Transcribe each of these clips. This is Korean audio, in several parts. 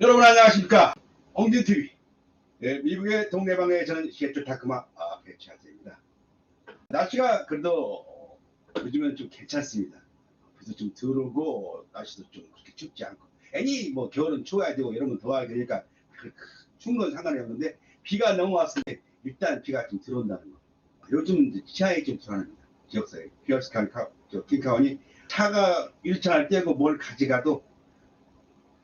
여러분 안녕하십니까? 엉진TV. 네, 미국의 동네방에 저는 시애틀 타크마 아, 배치하세입니다. 날씨가 그래도 어, 요즘은 좀 괜찮습니다. 그래서 좀 더우고 날씨도 좀 그렇게 춥지 않고. 애니 뭐 겨울은 추워야 되고 여름은 더워야 되니까 그, 그, 추운 건 상관이 없는데 비가 넘어왔을 때 일단 비가 좀 들어온다는 거. 요즘 치아에 좀 불안합니다. 지역사회. 피어스칸 킹카운이 차가 1차를 떼고 뭘 가져가도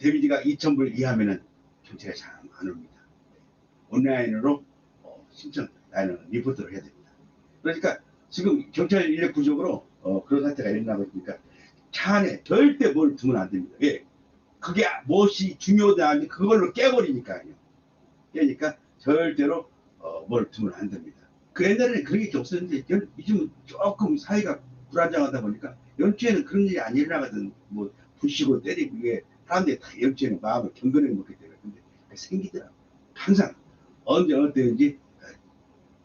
데미지가 2,000불 이하면은 경찰에 잘안 옵니다. 온라인으로 어, 신청, 아니 리포트를 해야 됩니다. 그러니까 지금 경찰 인력 부족으로 어, 그런 사태가 일어나고 있으니까 차 안에 절대 뭘 두면 안 됩니다. 왜? 그게 무엇이 중요하다니 그걸로 깨버리니까요. 깨니까 절대로 어, 뭘 두면 안 됩니다. 그 옛날에는 그런 게 없었는데 연- 요즘은 조금 사회가 불안정하다 보니까 연초에는 그런 일이 안 일어나거든. 뭐 부시고 때리고 이게 사람들이 다 연초에는 마음을 경건해 먹기 때문에 근데 생기더라고. 항상 언제 어느 때든지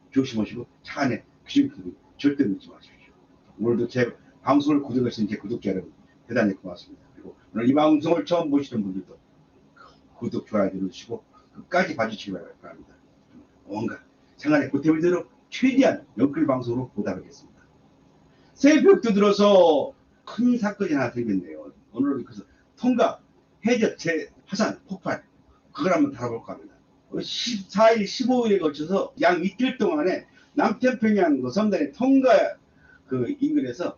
조심하시고 차 안에 귀신들이 절대 넣지 마십시오. 오늘도 제 방송을 구독하신 제 구독자 여러분 대단히 고맙습니다. 그리고 오늘 이 방송을 처음 보시는 분들도 구독, 좋아요 눌러주시고 끝까지 봐주시기 바랍니다. 뭔가 생활의 보탬이대로 최대한 연끌 방송으로 보답하겠습니다. 새벽도 들어서 큰 사건이 하나 생겼네요. 오늘은 그래서 통과, 재, 화산, 폭발 그걸 한번 다뤄볼까 합니다. 14일, 15일에 걸쳐서 양 이틀 동안에 남태평양 그 섬단의 통과 그 인근에서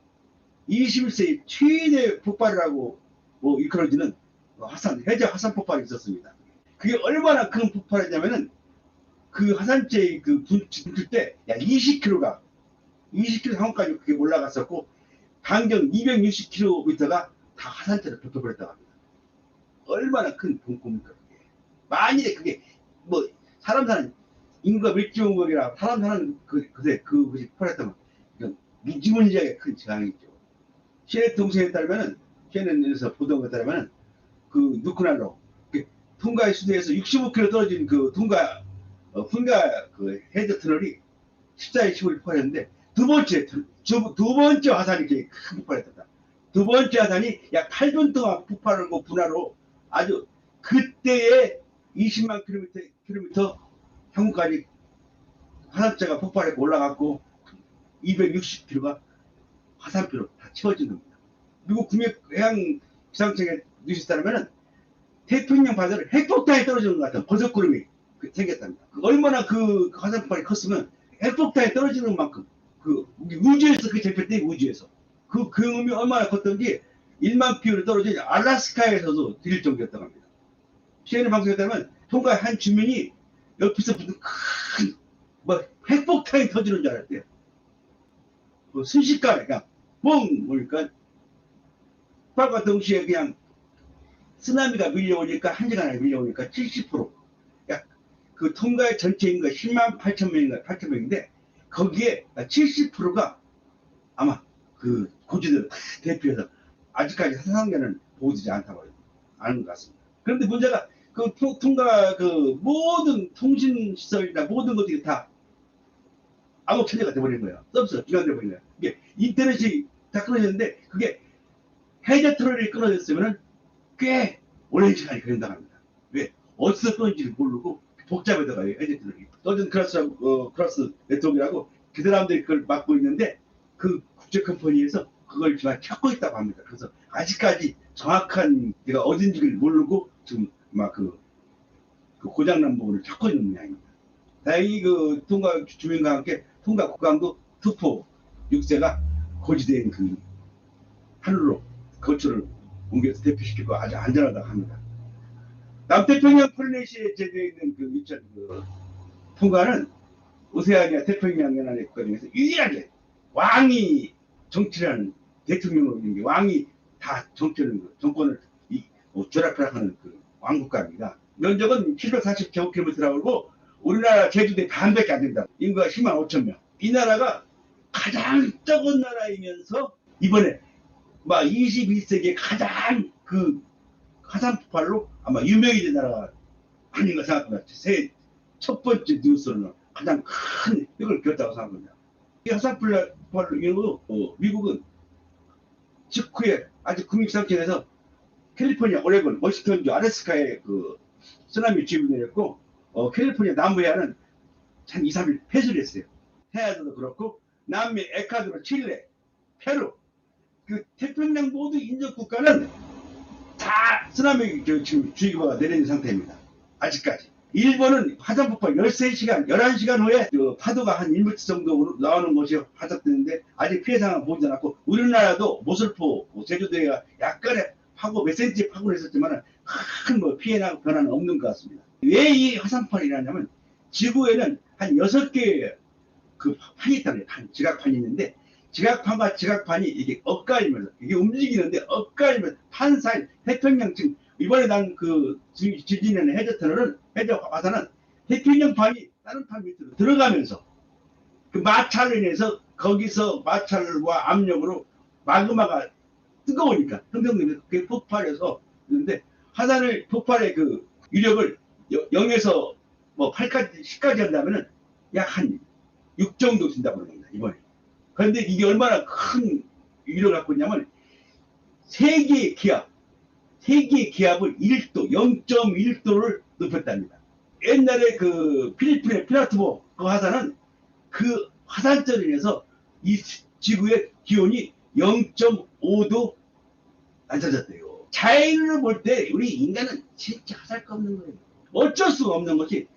21세기 최대 폭발이라고 뭐 이끌어지는 그 화산, 해적 화산 폭발이 있었습니다. 그게 얼마나 큰 폭발이냐면은 그 화산재의 그 분출 때약 20km가 20km 상원까지 그게 올라갔었고 반경 260km가 다 화산재로 덮여버렸다고 합니다. 얼마나 큰 공공입니까 그게. 만일에 그게 뭐 사람 사는 인구가 밀집원국이라 사람 사는 그, 그새 그 것이 폭발했다면 이건 미지문지하게 큰 재앙이죠. 시내 동생에 따르면은 시내에서 보던 것에 따르면은 그 누크날로 그 통가의 수도에서 65km 떨어진 그 통가 어, 훈가 그 헤드 터널이 14일 15일 폭발했는데 두 번째 터- 두, 두 번째 화산이 큰 폭발했다. 두 번째 화산이 약 8분 동안 폭발하고 분화로 아주 그때의 20만 킬로미터, 킬로미터 향후까지 화산재가 폭발했고 올라갔고 260km가 화산표로 다 채워진 겁니다. 미국 국립해양 기상청의 뉴스에 따르면 태평양 바다를 핵폭탄이 떨어지는 것 같은 버섯구름이 그 생겼답니다. 그 얼마나 그 화산 폭발이 컸으면 핵폭탄이 떨어지는 만큼 그 우주에서 그 잡혔대 우주에서 그 그음이 얼마나 컸던지 1만 피로 떨어진 알라스카에서도 들릴 정도였다고 합니다. CNN 방송에 따르면 통과 한 주민이 옆에서 무슨 큰뭐 핵폭탄이 터지는 줄 알았대요. 그 순식간에 그냥 뻥 보니까 폭발과 동시에 그냥 쓰나미가 밀려오니까 한 시간에 밀려오니까 70%약 그 통과의 전체 인구가 10만 8천 명인가 8천 명인데 거기에 70%가 아마 그 고지들 대표해서 아직까지 사상계는 보호되지 않다고 아는 것 같습니다. 그런데 문제가 그 통- 통과 그 모든 통신 시설이나 모든 것들이 다 아무 천재가 돼버린 거예요. 서비스 기간돼 버린 거예요. 이게 인터넷이 다 끊어졌는데 그게 해저 트롤이 끊어졌으면은 꽤 오랜 시간이 걸린다고 합니다. 왜? 어디서 끊은지를 모르고 복잡하다가요, 해저 트롤이. 떠든 크라스, 어, 크라스 네트워크라고 그 사람들이 그걸 맡고 있는데 그 국제 컴퍼니에서 그걸 지금 찾고 있다고 합니다. 그래서 아직까지 정확한 내가 어딘지를 모르고 지금 막 그, 그 고장난 부분을 찾고 있는 모양입니다. 다행히 그 통과 주민과 함께 통과 국강도 투포 6세가 고지된 그 하늘로 거처를 옮겨서 대피시키고 아주 안전하다고 합니다. 남태평양 폴리네시아에 제되어 있는 그 위천 그 통과는 오세아니아 태평양 연안의 국가 중에서 유일하게 왕이 정치라는 게 왕이 다그 정권을 이, 어, 조락하는 그 왕국가입니다. 면적은 740제곱킬로미터라고 그러고 우리나라 제주도의 반밖에 안 된다. 인구가 10만 5천 명. 이 나라가 가장 적은 나라이면서 이번에 막 21세기에 가장 그 화산 폭발로 아마 유명해진 나라가 아닌가 생각합니다. 새첫 번째 뉴스로는 가장 큰 획을 그었다고 생각합니다. 이 화산 폭발 로 인해서 어, 미국은 직후에 아직 국립 상태에서 캘리포니아, 오레곤, 워싱턴주, 아라스카에 그 쓰나미 지역이 내렸고 어, 캘리포니아 남부에는 한 2, 3일 폐수를 했어요. 해야도 그렇고 남미 에콰도르, 칠레, 페루 그 태평양 모두 인접 국가는 다 쓰나미 저 지금 주의보가 내리는 상태입니다. 아직까지. 일본은 화산 폭발 13시간, 11시간 후에 그 파도가 한 1m 정도 나오는 것이 화작되는데 아직 피해 상황 보이지 않았고 우리나라도 모슬포, 뭐 제주도에가 약간의 파고 몇 센치 파고는 했었지만 큰 뭐 피해나 변화는 없는 것 같습니다. 왜 이 화산판이 일어나냐면 지구에는 한 6개의 그 판이 있다는 판, 지각판이 있는데 지각판과 지각판이 이게 엇갈리면서 이게 움직이는데 엇갈리면서 판 사이 태평양 지금 이번에 난그 지진에는 해저 터널은 해저 화산은 태평양 판이 다른 판 밑으로 들어가면서 그 마찰로 인해서 거기서 마찰과 압력으로 마그마가 뜨거우니까 형성되면서 그게 폭발해서 그런데 화산을 폭발의 그 위력을 0에서 뭐 8까지 10까지 한다면은 약 한 6 정도 된다고 합니다 이번에. 그런데 이게 얼마나 큰 위력을 갖고 있냐면 세 개의 기압, 세 개의 기압을 1도, 0.1도를 높였답니다. 옛날에 그 필리핀의 피라트보 그 화산은 그 화산재로 인해서 이 지구의 기온이 0.5도 낮아졌대요. 자연을 볼 때 우리 인간은 진짜 하살 거 없는 거예요. 어쩔 수가 없는 것이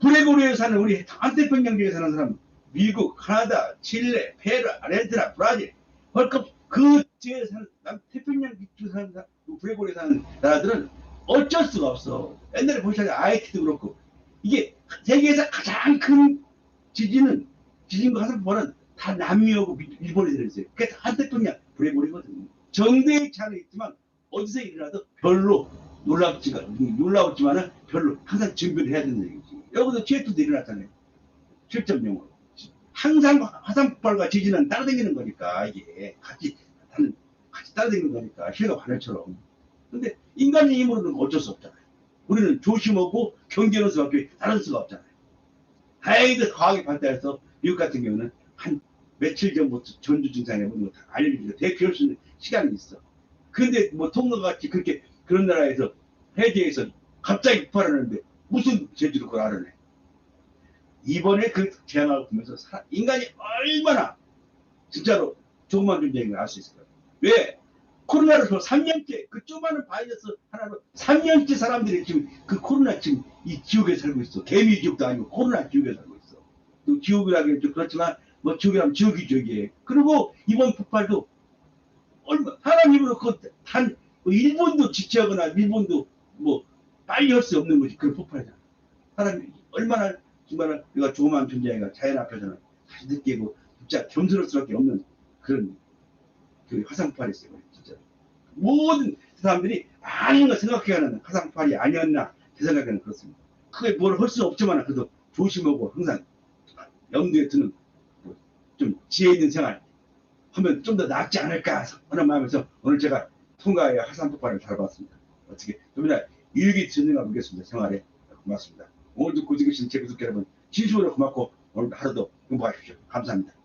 브레고리에 사는 우리 안태평양 지역에 사는 사람 미국, 카나다, 칠레, 페루, 아르헨티나, 브라질 월급 그 지역에 사는 남 태평양 지역에 사는 사- 그 브레고리에 사는 나라들은 어쩔 수가 없어. 옛날에 보시면 아이티도 그렇고 이게 세계에서 가장 큰 지진은 지진과 화산폭발은 다 남미하고 미- 일본에 들어있어요. 그게 다 한태평양 브레고리거든요. 정대의 차는 있지만 어디서 일어나도 별로 놀랍지가 놀라웠지만은 별로 항상 준비를 해야 된다는 얘기지. 여기도 지혜투도 일어났잖아요. 7.0으로. 항상 화산폭발과 지진은 따라다니는 거니까 이게 같이 따라다니는 거니까 실과 바늘처럼. 근데 인간의 힘으로는 어쩔 수 없잖아요. 우리는 조심하고 경계하는 수밖에 다른 수가 없잖아요. 다행히도 과학이 발달해서 미국 같은 경우는 한 며칠 전부터 전주 증상에 뭐다 알려주니까 대피할 수 있는 시간이 있어. 근데 뭐 통로가 같이 그렇게 그런 나라에서 해제해서 갑자기 폭발하는데 무슨 제주도 그걸 알아내. 이번에 그 재앙을 보면서 사- 인간이 얼마나 진짜로 조그만 존재인가 알수 있을 거예요. 왜? 코로나를 저 3년째 그 조그마한 바이러스 하나로 3년째 사람들이 지금 그 코로나 지금 이 지옥에 살고 있어. 개미 지옥도 아니고 코로나 지옥에 살고 있어. 또 지옥이라기는 좀 그렇지만 뭐 지옥이라면 지옥이 지옥이에요. 그리고 이번 폭발도 얼마 힘으로 그단 뭐 일본도 지체하거나 일본도 뭐 빨리 할 수 없는 것이 그런 폭발이잖아. 사람이 얼마나 정말 우리가 조그마한 존재가 자연 앞에서는 다시 느끼고 진짜 겸손할 수밖에 없는 그런 그 화산폭발이 있어요. 진짜 모든 사람들이 많은 걸 생각해가는 화산폭발이 아니었나 제 생각에는 그렇습니다. 크게 뭘 할 수는 없지만 그래도 조심하고 항상 염두에 두는 뭐좀 지혜 있는 생활 하면 좀 더 낫지 않을까 하는 마음에서 오늘 제가 통과의 화산 폭발을 다뤄봤습니다. 어떻게 좀이나 유익이 전쟁가 보겠습니다. 생활에 고맙습니다. 오늘도 제 구독자 여러분 진심으로 고맙고 오늘도 하루도 행복하십시오. 감사합니다.